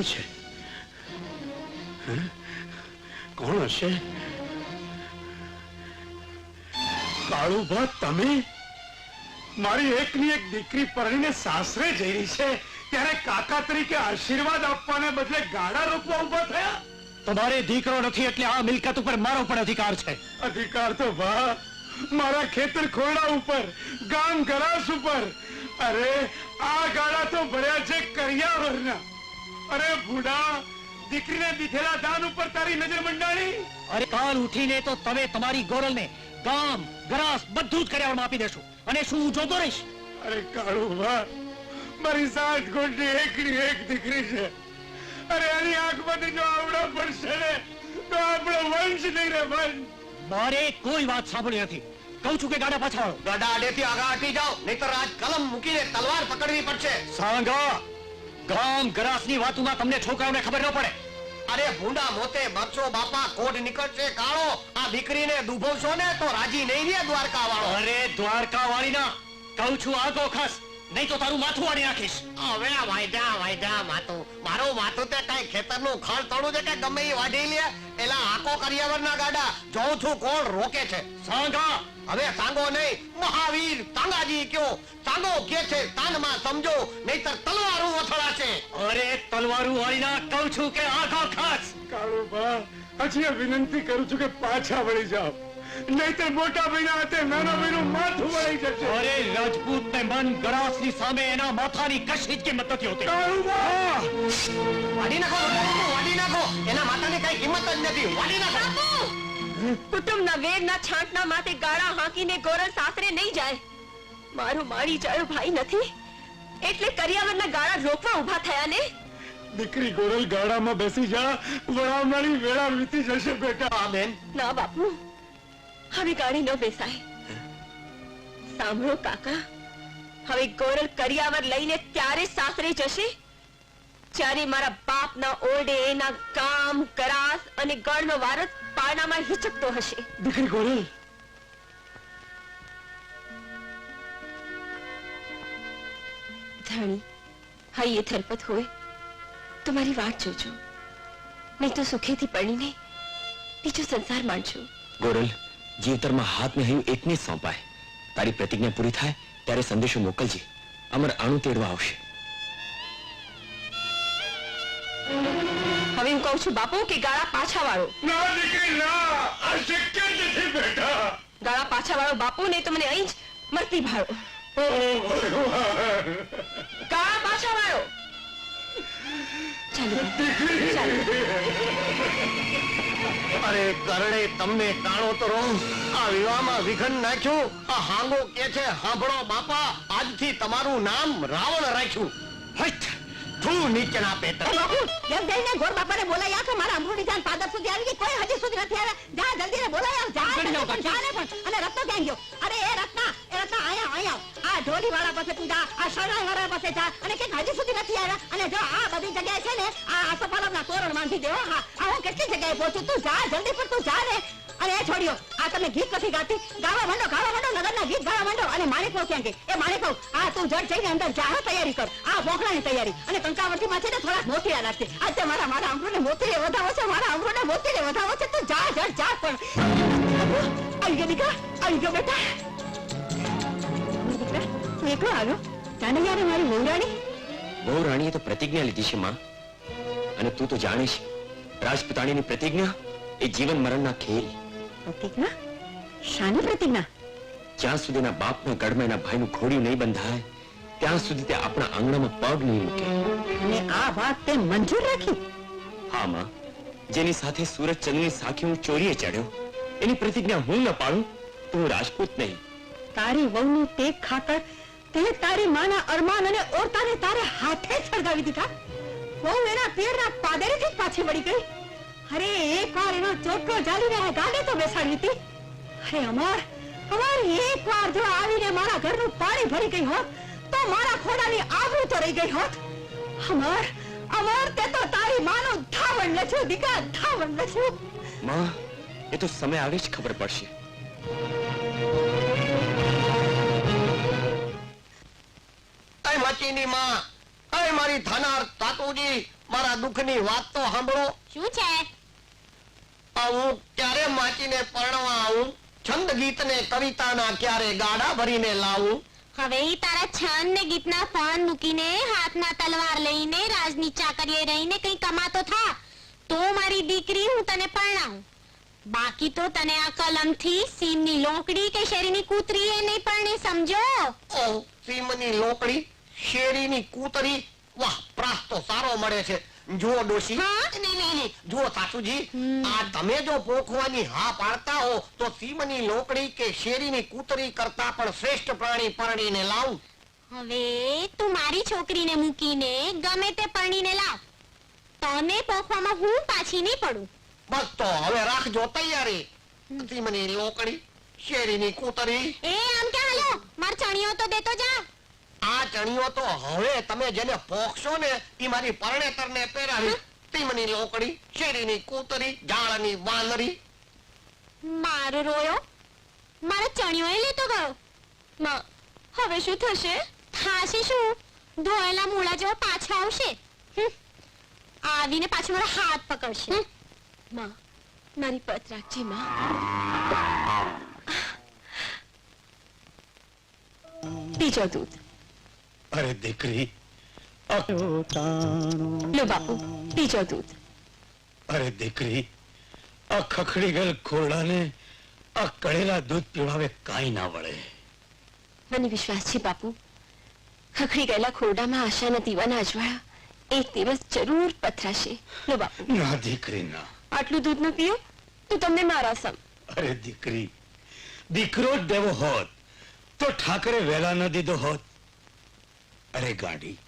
કોણ છે? કોણ હશે? કાળુભા તમે? મારી એકની એક દીકરી પરણીને સાસરે જઈ રહી છે. ત્યારે કાકા તરીકે આશીર્વાદ આપવાને બદલે ગાડા રોકવા ઊભા થયા? તમારે દીકરો નથી એટલે આ મિલકત ઉપર મારો પણ અધિકાર છે. અધિકાર તો ભા મારા ખેતર ખોરડા ઉપર ગામ ગરાસ ઉપર. અરે આ ગાડા તો ભર્યા છે કરિયાવરના. અરે ભૂડા દીકરીને દીધેલા દાન ઉપર તારી નજર મંડાણી? અરે કાલ ઉઠીને તો તમે તમારી ગોરલને ગામ ગ્રાસ બધું જ કર્યાવરમાં આપી દેશો. અને શું હું જોતો રહીશ? અરે કાળુ મારી સાત ગોઠની એકની એક દીકરી છે. અરે એની આંખમાંથી જો આવડો પડશે ને તો આપણો વંશ નહીં રે વંશ મારે કોઈ વાત સાંભળી નથી. કહું છું કે ગાડા પાછા ગાડા આડેથી આગળ હટી જાઓ નહીતર આજ કલમ મૂકીને તલવાર પકડવી પડશે. સાંગા ગામ ગરાસની વાતોમાં તમને છોકરાઓને ખબર ન પડે. અરે ભૂંડા મોતે બરસો બાપા કોડ નીકળશે કાળો. આ દીકરીને દુભવશો ને તો રાજી નહીં રે દ્વારકા વાળો અરે દ્વારકા વાળીના કહું છું આગો ખાસ નહીં તો તારું માથું વાળી નાખીશ. હવે આ વાયદા વાયદા માતું મારું માથું તે કઈ ખેતરનું ખળ તળું છે કે ગમે એ વાઢી લે? એલા આકો કરિયાવરના ગાડા જોઉં છું કોણ રોકે છે? સાંગા હવે સાંગો નહીં મહાવીર તાંગાજી કયો. સાંગો કે છે તાનમાં સમજો નહીતર તલવારું વથડાશે અરે તલવારું વાળીના કહું છું કે આખો ખાસ. કાળુ બા હજી વિનંતી કરું છું કે પાછા વળી જાઓ. નહીતર મોટા ભાઈના હાથે નાના ભાઈનું માથું વળી જશે. અરે રાજપૂત ને મન ગરાસની સામે એના માથાની કશી જ કિંમત નથી હોતી. કાળુ બા! વાડી નાખો વાડી નાખો એના માથાની કઈ કિંમત જ નથી. વાડી નાખો. કુટુંબના વેરના છાંટના માથે ગાળા હાંકીને ગોરલ સાસરે નહીં જાય. મારું માળી ચાળો ભાઈ નથી. એટલે કરિયાવરના ગાળા રોકવા ઊભા થયા ને? દીકરી ગોરલ ગાળામાં બેસી જા. વળાવનારી વેળા વીતી જશે બેટા. આ બેન. ના બાપુ. હવે ગાડી ન બેસાય. સાંભળો કાકા. હવે ગોરલ કરિયાવર લઈને ત્યારે સાસરે જશે જ્યારે મારા બાપના ઓરડે એના કામ કરાસ અને ગળનો વારસ પારણામાં હિચકતો હશે. દીકરી ગોરલ ધણી એ થરપત હોય. તો મારી વાત જોજો. નહીં તો સુખેથી પડીને બીજો સંસાર માણજો. ગોરલ જીવતરમાં હાથ ને હૈયું એકને જ સોંપાય. તારી પ્રતિજ્ઞા પૂરી થાય ત્યારે સંદેશો મોકલજે. અમર અણુ તેડવા આવશે. કહું છું બાપુ કે ગાળા પાછા વાળો ના દીકરી ના. આ શક્ય નથી બેટા. ગાળા પાછા વાળો બાપુ ને તો મને અહીં જ મરતી ભાળો. ગાળા પાછા વાળો ચાલો ચાલો. અરે કરડે તમને ટાણો તો રહો આ વિવાહમાં વિઘન નાખ્યું આ હાંગો કે છે હાંભળો બાપા આજથી તમારું નામ રાવણ રાખ્યું. હટ તું નીચેના પેતર એમ જઈને ગોર બાપાને બોલાઈ આખો મારા અંબુડી જાન પાદર સુધી આવી ગઈ. કોઈ હજી સુધી નથી આવ્યા. જા જલ્દી ને બોલાય આવ. જા ને પણ. અને રત્નો ક્યાં ગયો? અરે એ રત્ના એ રત્ના આયા આયા આ ઢોલી વાળા પાસે તું જા. આ શરણાઈ વાળા પાસે જા. અને કે હજી સુધી નથી આવ્યા. અને જો આ બધી જગ્યાએ છે ને આ આસોપાલવના તોરણ બાંધી દેવો હા આ હું કેટલી જગ્યાએ પહોંચું? તું જા જલ્દી પણ તું જા ને અને એ છોડ્યો આ તમે ગીત નથી ગાતી? ગાવા માંડો ગાવા માંડો, નગરના ગીત ગાવા માંડો. અને માણેકો ક્યાં ગઈ એ માણેકો આ તું જડ જઈને અંદર જાહો તૈયારી કર. આ બોકડાની તૈયારી. અને કંકાવટીમાં છે ને થોડાક લાગશે આજે મારા મારા આંબરૂને મોતીરે વધાવો છે, મારા આંબરૂને મોતીરે વધાવો છે. તું જા, જડ, જા પણ. આવી ગયો દીકરા, આવી ગયો બેટા. એકલો આવ્યો? જાને યારે મારી મોંરાણી બહુ તો પ્રતિજ્ઞા લીધી છે, માં. અને તું તો જાણીશ, રાજપૂતાણીની પ્રતિજ્ઞા એ જીવન મરણના ખેલ. પ્રતિજ્ઞા? શાની પ્રતિજ્ઞા? જ્યાં સુધીના બાપના ગઢમાં એના ભાઈનું ઘોડ્યું નહીં બંધાય ત્યાં સુધી તે આપણા આંગણામાં પગ નહીં મૂકે. અને આ વાત તે મંજૂર રાખી? હા માં. જેની સાથે સુરજ ચંદ્રની સાખી હું ચોરીએ ચડ્યો એની પ્રતિજ્ઞા હું ન પાડું તો હું રાજપૂત નહીં. તારી વહુનું તે ખાતર તે તારી માના અરમાન અને ઓરતાને તારે હાથે સળગાવી દીધા. વહુ એના પિયરના પાદરેથી જ પાછી વળી ગઈ. અરે એક વાર એનો ચોટલો જાલીને આ ગાડે તો બેસાડી હતી. અરે અમાર અમાર એક વાર જો આવીને મારા ઘરનું પાણી ભરી ગઈ હોત તો મારા ખોડાની આબરૂ તો રહી ગઈ હોત. અમર અમર તે તો તારી માનો ધાવણ લખ્યું દીકરા ધાવણ લખ્યું માં એ તો સમય આવે જ ખબર પડશે. કઈ મચીની માં અય મારી ધનાર તાતુજી મારા દુઃખની વાત તો સાંભળો. શું છે? આ હું ક્યારે માચીને પરણવા આવું? છંદ ગીત ને કવિતાના ક્યારે ગાડા ભરીને લાવું? હવે તારા છંદ ને ગીતના ફોન મૂકીને હાથમાં તલવાર લઈને રાજની ચાકરીએ રહીને કઈ કમાતો થા તો મારી દીકરી હું તને પરણાવું. બાકી તો તને આ કલમથી સીમની લોકડી કે શેરીની કૂતરી એ નહીં પરણી સમજો? ઓ સીમની લોકડી શેરીની કૂતરી? વાહ પ્રાસ તો સારો મળે છે. જુઓ ડોશી. નહીં નહીં નહીં. જુઓ સાસુજી. આ તમે જો પોખવાની હા પાડતા હો તો સીમની લોકડી કે શેરીની કૂતરી કરતા પણ શ્રેષ્ઠ પ્રાણી પરણીને લાવું. હવે તું મારી છોકરીને મૂકીને ગમે તે પરણીને લાવ. તને પોખવામાં હું પાછી નહીં પડું. બસ તો હવે રાખજો તૈયારી. સીમની લોકડી શેરીની કૂતરી. એ આમ ક્યાં હલો? માર ચણિયો તો દેતો જા. આ ચણિયો તો હવે તમે જેને પોખશો ને એ મારી પરણેતરને પહેરાવી. તીમની લોકડી શેરીની કૂતરી જાળની વાનરી મારો રોયો? મારો ચણિયો એ લેતો ગયો? માં હવે શું થશે? થાશે શું? ધોયેલા મૂળા જેવો પાછો આવશે? હમ. આવીને પાછો મારા હાથ પકડશે. માં મારી પત રાખજે માં. બીજો દૂધ. અરે દીકરી. આ લો બાપુ બીજો દૂધ. અરે દીકરી આ ખખડી ગયેલ ખોરડાને આ કળેલા દૂધ પીવડાવે કાંઈ ના વળે. મને વિશ્વાસ છે બાપુ. ખખડી ગયેલા ખોરડામાં આશાના દીવાના અજવાળા એક દિવસ જરૂર પથરાશે. લો બાપુ. ના દીકરી ના. આટલું દૂધ ન પીઓ તો તમને મારા સમ. અરે દીકરી દીકરો જ દેવો હોત તો ઠાકરે વેલા ન દીધો હોત. અરે ગાડી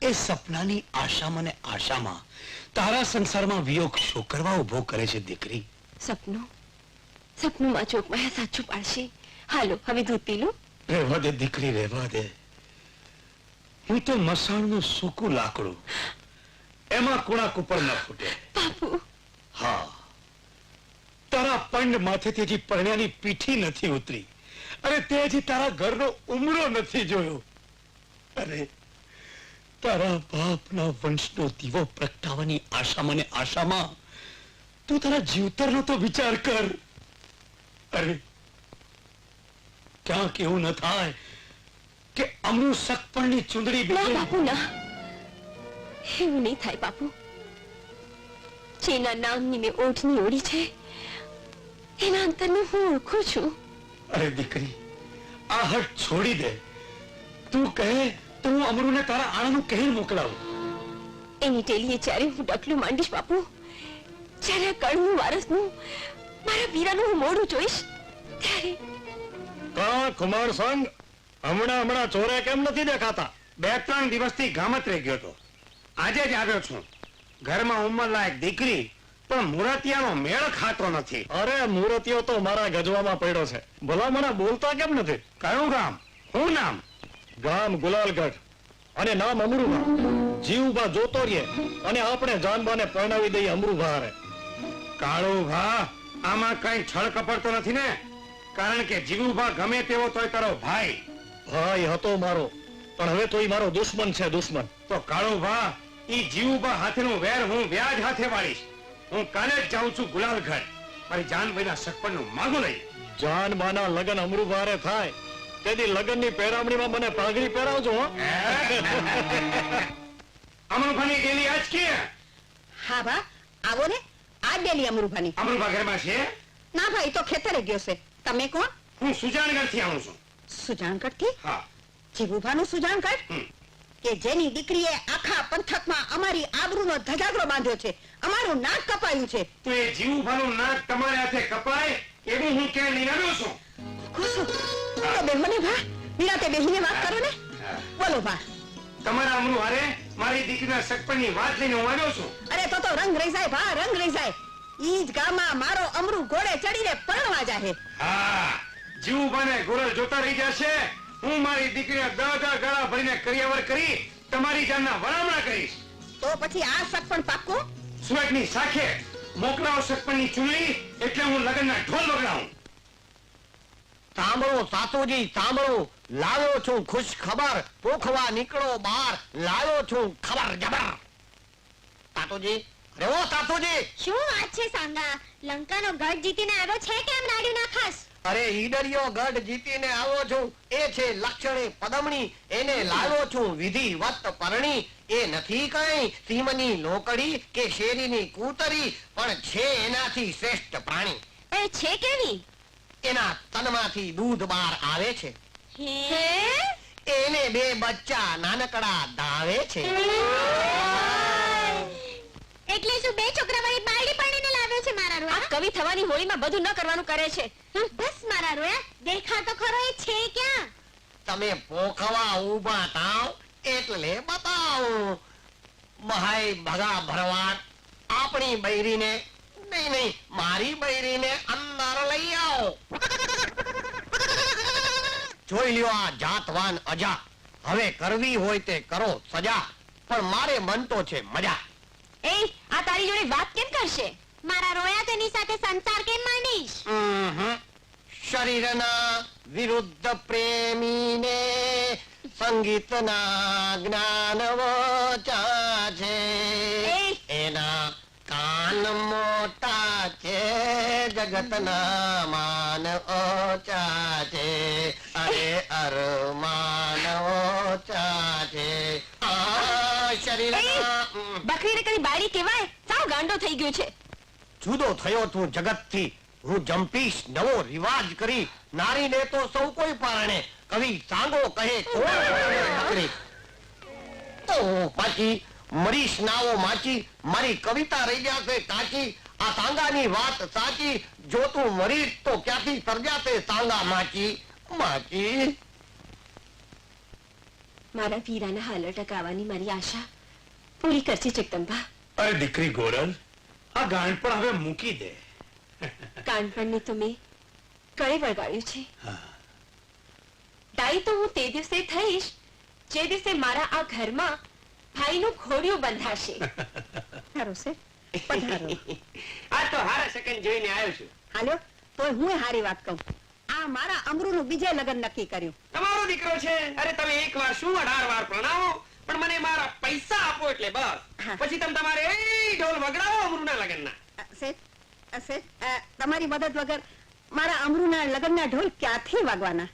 એ સપનાની આશામાં ને આશામાં તારા સંસારમાં વિયોગ શું કરવા ઊભો કરે છે દીકરી? સપનું સપનું માં ચોકમાં સાચું પાડશે. હાલો હવે દૂધ પી લો રહેવા દે દીકરી રહેવા દે. હું તો મસાણનું સૂકું લાકડું એમાં કુણાક ઉપર ન ફૂટે. બાપુ. હા. તારા પંડ માથેથી હજી પરણ્યાની પીઠી નથી ઉતરી. અરે તે હજી તારા ઘરનો ઉમરો નથી જોયો. અરે તારા બાપના વંશનો દીવો પ્રગટાવાની આશામાં ને આશામાં તું તારા જીવતરનો તો વિચાર કર. અરે ક્યાંક એવું ન થાય કે અમરું સકપણની ચૂંદડી ના બીજે બાપુ ના. એવું નહીં થાય બાપુ. જેના નામની મેં ઓઠની ઓળી છે એના અંતરને હું ઓળખું છું. અરે દીકરી આ હટ છોડી દે. તું કહે તો હું અમરુને તારા આણાનું કહેર મોકલાવું. એની ટેલીએ જ્યારે હું ડકલું માંડીશ બાપુ જ્યારે કણનું વારસનું મારા વીરાનું હું મોડું જોઈશ ત્યારે કા કુમાર સંગ હમણાં હમણાં ચોરે કેમ નથી દેખાતા? બે ત્રણ દિવસથી ગામત રહી ગયો હતો. આજે જ આવ્યો છું. ઘરમાં ઉંમર લાયક દીકરી પણ મુરતિયાનો મેળ ખાતો નથી. અરે મુરતિયો તો મારા ગજવામાં પડ્યો છે. ભલા મને બોલતા કેમ નથી? કયું ગામ? હું નામ? ગામ ગુલાલગઢ. અને નામ અમરુભા જીવભા જોતો રહીએ અને આપણે જાનબાને પરણાવી દઈએ અમરુભા હારે કાળુભા આમાં કઈ છળ કપડ તો નથી ને? કારણ કે જીવુભા ગમે તેવો તોય તારો ભાઈ. ભાઈ હતો મારો. પણ હવે તો ઈ મારો દુશ્મન છે દુશ્મન. તો કાળુભા ઈ જીવુભા હાથેનું વેર હું વ્યાજ હાથે વાળીશ. હું કાલે જ જાઉં છું ગુલાલગઢ. મારી જાનભાઈના સગપણનું માગું લઈ. જાનબાના લગન અમરુભારે થાય. તેથી લગનની પહેરામણીમાં મને પાઘડી પહેરાવજો હો. અમરુભાની ડેલી આજ કે હા ભા આવો ને. આ ડેલી અમરુભાની અમરુભા ઘરમાં છે? ના ભાઈ તો ખેતરે ગયો છે. તમે કોણ? હું સુજાનગઢથી આવું છું. સુજાનગઢથી હા જીવુભાનું સુજાનગઢ કે જેની દીકરીએ આખા પંથકમાં અમારી આબરૂનો ધજાગરો બાંધ્યો છે. અમારું નાક કપાયું છે. તો એ જીવુભાનું નાક તમારે હાથે કપાય એવું હું કે લઈને છું. ખુશ તો બેન મને ભા. નિરાતે બેહીને વાત કરો ને. બોલો ભા. તમારા અમરું મારી દીકરીના સગપણની વાત લઈને હું આવ્યો છું. અરે તો તો રંગ રહી જાય ભા રંગ રહી જાય. ઈ જ ગામમાં મારો અમરું ઘોડે ચડીને પરણવા જાહે. હા જીવુભાને ગોરલ જોતા રહી જશે. હું મારી દીકરીને દાદા ગાળા ભરીને કરિયાવર કરી તમારી જાનના વરામણા કરીશ. તો પછી આ સગપણ પાક્કું? સુરતની સાખે મોકલાઓ સગપણની ચૂંટણી એટલે હું લગ્નના ઢોલ વગડાવું. સાંભળો સાસુજી સાંભળો. લાવ્યો છું ખુશ ખબર પોખવા નીકળો બાર. લાવ્યો છું ખબર જબર. સાસુજી અરે ઓ શું વાત છે સાંગા? લંકાનો ગઢ જીતીને આવ્યો છે કેમ નાડ્યું નાખાસ અરે ઈડરિયો ગઢ જીતીને આવ્યો છું. એ છે લક્ષણે પદમણી. એને લાવ્યો છું વિધિવત પરણી. એ નથી કઈ સિંહની લોકડી કે શેરીની કૂતરી પણ છે એનાથી શ્રેષ્ઠ પ્રાણી. એ છે કેવી? એના તનમાંથી દૂધ બહાર આવે છે. એને બે બચ્ચા નાનકડા દાવે છે. એટલે શું બે છોકરા વાળી બાયડી પરણીને લાવ્યો છે મારા આ કવિ થવાની હોળીમાં બધું ન કરવાનું કરે છે. બસ મારા રોયા દેખા તો ખરો એ છે ક્યાં? તમે પોખવા ઊભા થાવ એટલે બતાવો. મહાય ભગા ભરવાડ આપણી બૈરીને નહીં નહીં મારી બૈરીને અંદર લઈ આવો જોઈ લ્યો આ જાતવાન અજા. હવે કરવી હોય તે કરો સજા. પણ મારે મન તો છે મજા. એ આ તારી જોડે વાત કેમ કરશે? મારા રોયા તેની સાથે સંસાર કેમ માંડીશ. શરીરના વિરુદ્ધ પ્રેમીને સંગીતના જ્ઞાન વચા છે. એના કાન મોટા છે જગતના માન ઓછા છે અરે અરમાન ઓછા છે આ શરીરના ઉહ. બકરીને કદી બાયડી કહેવાય? સાવ ગાંડો થઈ ગયો છે. જુદો થયો તું જગતથી. હું જંપીશ નવો રિવાજ કરી. નારીને તો સૌ કોઈ પારણે. કવિ સાંગો કહે કોઈ તો પાછી મરીશ નાવો માચી મારી કવિતા રહી જશે કાચી. આ સાંગાની વાત સાચી જો તું મરીશ તો ક્યાંથી સર્જાશે સાંગા માચી માચી. મારા વીરાના હાલ ટકાવવાની મારી આશા પૂરી કરશે જગદંબા. અરે દીકરી ગોરલ આ ગાંઠપણ હવે મૂકી દે. કાનપણને તો મેં ગળે વળગાડ્યું છે. દાઈ તો હું તે દિવસે થઈશ જે દિવસે મારા આ ઘરમાં ભાઈનું ઘોડિયું બંધાશે. સારું છે. પધારો. આ તો હારા સેકન્ડ જોઈને આવ્યો છું. હાલ્યો? તોય હું હારી વાત કહું? આ મારા અમરુનું બીજે લગ્ન નક્કી કર્યું. તમારો દીકરો છે? અરે તમે એક શું અઢાર વાર પ્રણાવો? પણ મને મારા પૈસા આપો એટલે બસ. પછી તમે તમારે એ ઢોલ વગડાવો અમૃના લગનના. શેઠ, શેઠ, તમારી મદદ વગર મારા અમરુના લગ્નના ઢોલ ક્યાંથી વાગવાના?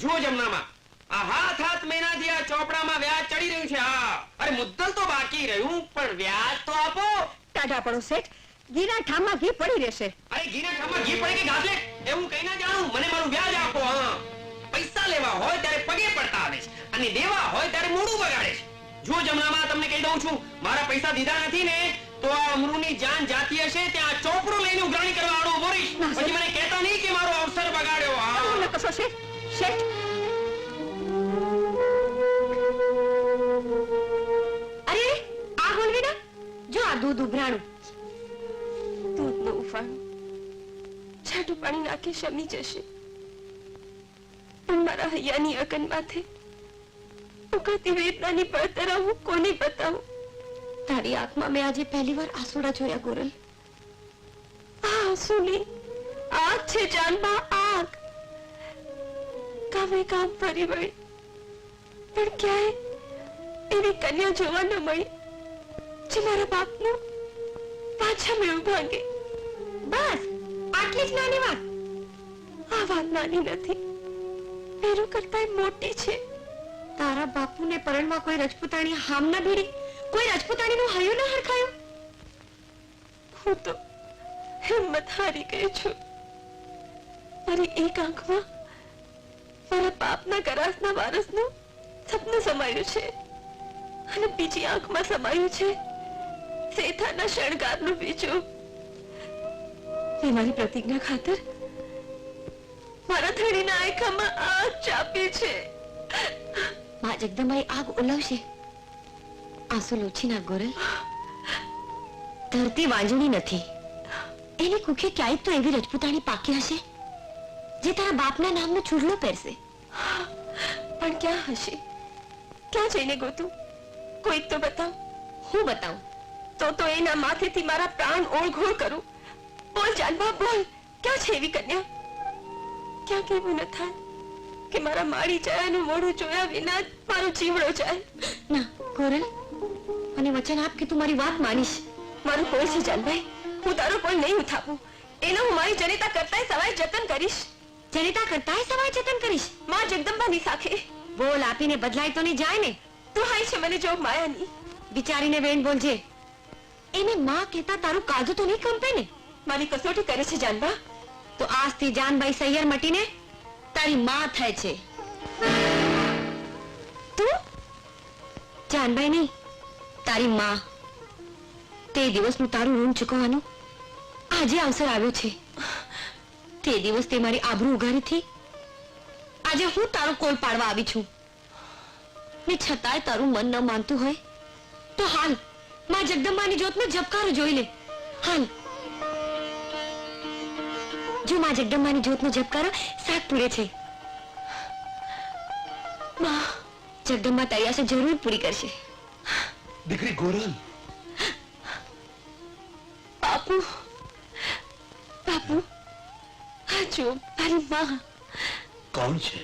જુઓ જમનામાં. આ હાથ હાથ મહિનાથી આ ચોપડામાં વ્યાજ ચડી રહ્યું છે. હા. અરે મુદ્દલ તો બાકી રહ્યું પણ વ્યાજ તો આપો. ટાઢા પડો શેઠ. ગીના ઠામમાં ઘી પડી રહેશે. અરે ગીના ઠામમાં ઘી પડી કે ઘાસલે એવું કઈ ના જાણું. મને મારું વ્યાજ આપો હા. પૈસા લેવા હોય ત્યારે પગે પડતા આવે છે અને દેવા હોય ત્યારે મોડું બગાડે છે. જો જમણામાં તમને કહી દઉં છું મારા પૈસા દીધા નથી ને તો આ અમરૂની જાન જાતી હશે ત્યાં ચોપડો લઈને ઉઘરાણી કરવા આડો ઊભો રહીશ. પછી મને કહેતા નહીં કે મારો અવસર બગાડ્યો હા. કશો શેઠ. શેઠ દૂધ ઉભરાણું. દૂધનું ઉફાણું છાટું પાણી નાખી શમી જશે. પણ મારા હૈયાની અગન માથે આજે પહેલી વાર આંસુડા જોયા, ગોરલ. આ આંસુની આગ છે જાનમાં આગ કામે કામ ફરી વળી. પણ ક્યાંય એવી કન્યા જોવા ન મળી. જે મારા બાપનું પાછા મેળવું ભાંગે. બસ, આટલી જ નાની વાત. આ વાત નાની નથી. મેરું કરતા મોટી છે. તારા બાપુને પરણમાં કોઈ રજપૂતાણી હામ ના ભીડી કોઈ રજપૂતાણીનું હયું ના હરખાયું. હું તો હિંમત હારી ગઈ છું. મારી એક આંખમાં મારા બાપના ગરાસના વારસનું સપનું સમાયું છે. અને બીજી આંખમાં સમાયું છે. શેઠાના શણગારનું બીજું. એ મારી પ્રતિજ્ઞા ખાતર મારા થડીના આંખામાં આગ ચાપી છે. માં જગદંબાઈ આગ ઓલવશે. આંસુ લોછી ના ગોરલ. ધરતી વાંજણી નથી. એની કુખે ક્યાંય તો એવી રજપૂતાણી પાકી હશે જે તારા બાપના નામનો ચૂડલો પહેરશે. પણ ક્યાં હશે? ક્યાં જઈને ગોતું? કોઈક તો બતાવ. હું બતાવું. તો તો એના માથેથી મારા પ્રાણ ઓળઘોળ કરું. બોલ જાનબા બોલ. ક્યાં છે એવી કન્યા? ક્યાં કેવું ન થાય કે મારા મારી જયાનું મોઢું જોયા વિના મારો જીવડો જાય. ના ગોરલ મને વચન આપ કે તું મારી વાત માનીશ. મારું કોઈ છે જાનભાઈ. હું તારો કોઈ નહીં ઉઠાવું. એનો હું મારી જનિતા કરતાય સવાય જતન કરીશ. જનિતા કરતાંય સવાય જતન કરીશ? માં જગદંબાની સાખે બોલ આપીને બદલાય તો નહીં જાય ને? તું હાય છે મને જો માયાની. બિચારીને બેન બોલજે. એને માં કહેતા તારું કાજુ તો નહીં કંપે ને? મારી કસોટી કરે છે જાનબા. તો આજથી જાનભાઈ સૈયર મટીને તારી માં થાય છે. તું? જાનભાઈ નહીં તારી માં. તે દિવસનું તારું ઋણ ચૂકવવાનું આજે અવસર આવ્યો છે. તે દિવસ તે મારી આબરૂ ઉઘારી થી આજે હું તારો કોલ પાડવા આવી છું? ને છતાંય તારું મન ન માનતું હોય તો હાલ માં જગદંબાની જોતમાં ઝબકારો જોઈ લે હાલ. જો માં જગદંબાની જોતનો ઝબકારો શાક પૂરે છે. માં જગદંબા તૈયાર છે જરૂર પૂરી કરશે. દીકરી ગોરલ. બાપુ બાપુ આ જો મારી માં. કોણ છે?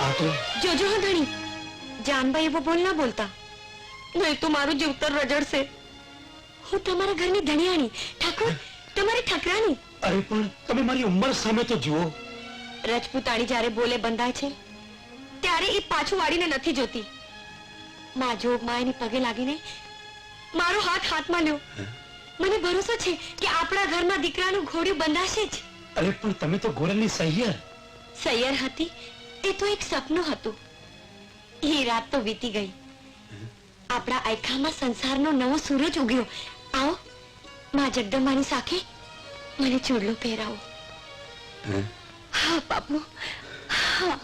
આ તો જોજો હો ધણી. જાનભાઈ એવો બોલ ના બોલતા. નહીં તો મારું જીવતર રજડશે. હું તમારા ઘરની ધણિયાણી. ઠાકોર તમારી ઠકરાણી. અરે પણ તમે મારી ઉંમર સામે તો જુઓ. રજપૂતાણી જ્યારે બોલે બંધાય છે ત્યારે એ પાછું વાળીને નથી જોતી. માં જોગ મા એની પગે લાગીને મારો હાથ હાથમાં લ્યો. મને ભરોસો છે કે આપણા ઘરમાં દીકરાનું ઘોડ્યું બંધાશે જ. અરે પણ તમે તો ઘોડાની સહિયર સૈયર હતી એ તો એક સપનું હતું. એ રાત તો વીતી ગઈ. આપણા આયખામાં સંસારનો નવો સૂરજ ઉગ્યો. આવો માં જગદંબાની સાખે મને ચૂડલો પહેરાવો. હા બાપુ. હા.